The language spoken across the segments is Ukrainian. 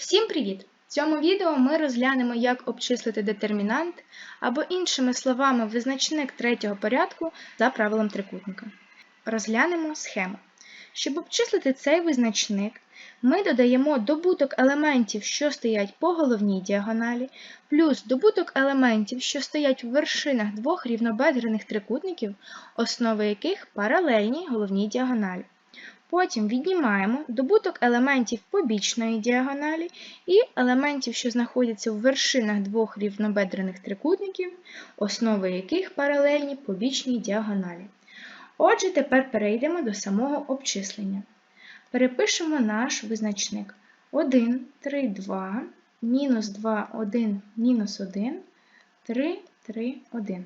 Всім привіт! В цьому відео ми розглянемо, як обчислити детермінант або, іншими словами, визначник третього порядку за правилом трикутника. Розглянемо схему. Щоб обчислити цей визначник, ми додаємо добуток елементів, що стоять по головній діагоналі, плюс добуток елементів, що стоять в вершинах двох рівнобедрених трикутників, основи яких паралельні головній діагоналі. Потім віднімаємо добуток елементів побічної діагоналі і елементів, що знаходяться в вершинах двох рівнобедрених трикутників, основи яких паралельні побічній діагоналі. Отже, тепер перейдемо до самого обчислення. Перепишемо наш визначник 1, 3, 2, мінус 2, 1, мінус 1, 3, 3, 1.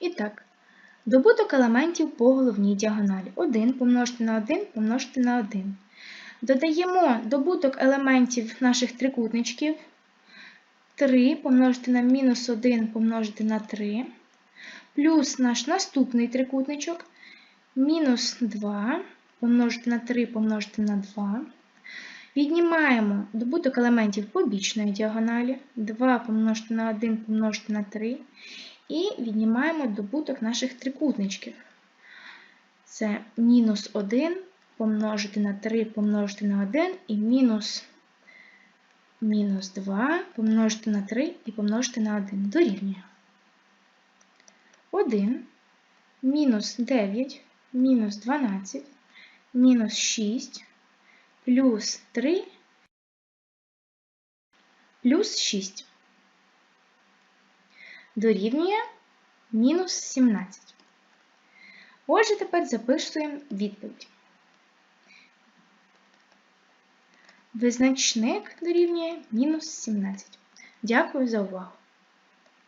І так, Добуток елементів по головній діагоналі. 1 помножити на 1 помножити на 1. Додаємо добуток елементів наших трикутничків. 3 помножити на мінус 1 помножити на 3. Плюс наш наступний трикутничок. Мінус 2 помножити на 3 помножити на 2. Віднімаємо добуток елементів побічної діагоналі. 2 помножити на 1 помножити на 3. І віднімаємо добуток наших трикутничків. Це мінус 1 помножити на 3 помножити на 1 і мінус мінус 2 помножити на 3 і помножити на 1 дорівнює. 1 мінус 9 мінус 12 мінус 6 плюс 3 плюс 6 дорівнює мінус 17. Отже, тепер записуємо відповідь. Визначник дорівнює мінус 17. Дякую за увагу!